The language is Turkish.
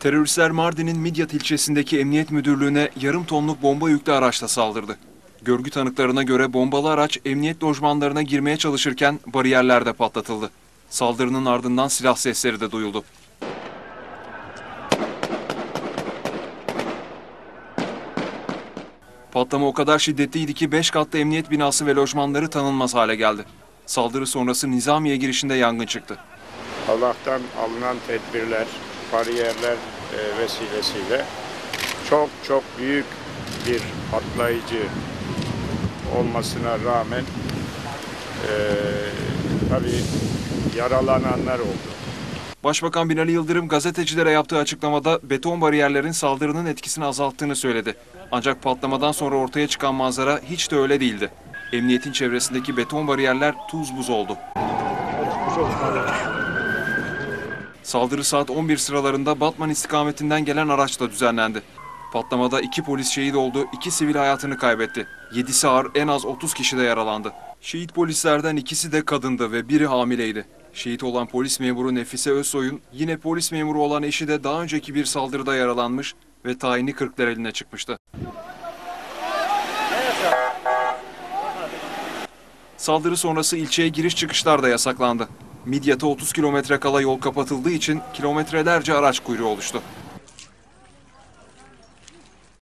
Teröristler Mardin'in Midyat ilçesindeki emniyet müdürlüğüne yarım tonluk bomba yüklü araçla saldırdı. Görgü tanıklarına göre bombalı araç emniyet lojmanlarına girmeye çalışırken bariyerlerde patlatıldı. Saldırının ardından silah sesleri de duyuldu. Patlama o kadar şiddetliydi ki 5 katlı emniyet binası ve lojmanları tanınmaz hale geldi. Saldırı sonrası Nizamiye girişinde yangın çıktı. Allah'tan alınan tedbirler, bariyerler e, vesilesiyle çok çok büyük bir patlayıcı olmasına rağmen e, tabii yaralananlar oldu. Başbakan Binali Yıldırım gazetecilere yaptığı açıklamada beton bariyerlerin saldırının etkisini azalttığını söyledi. Ancak patlamadan sonra ortaya çıkan manzara hiç de öyle değildi. Emniyetin çevresindeki beton bariyerler tuz buz oldu. Saldırı saat 11 sıralarında Batman istikametinden gelen araçla düzenlendi. Patlamada iki polis şehit oldu, iki sivil hayatını kaybetti. Yedisi ağır, en az 30 kişi de yaralandı. Şehit polislerden ikisi de kadındı ve biri hamileydi. Şehit olan polis memuru Nefise Özsoy'un yine polis memuru olan eşi de daha önceki bir saldırıda yaralanmış ve tayini Kırklareli'ne çıkmıştı. Saldırı sonrası ilçeye giriş çıkışlar da yasaklandı. Midyat'a 30 kilometre kala yol kapatıldığı için kilometrelerce araç kuyruğu oluştu.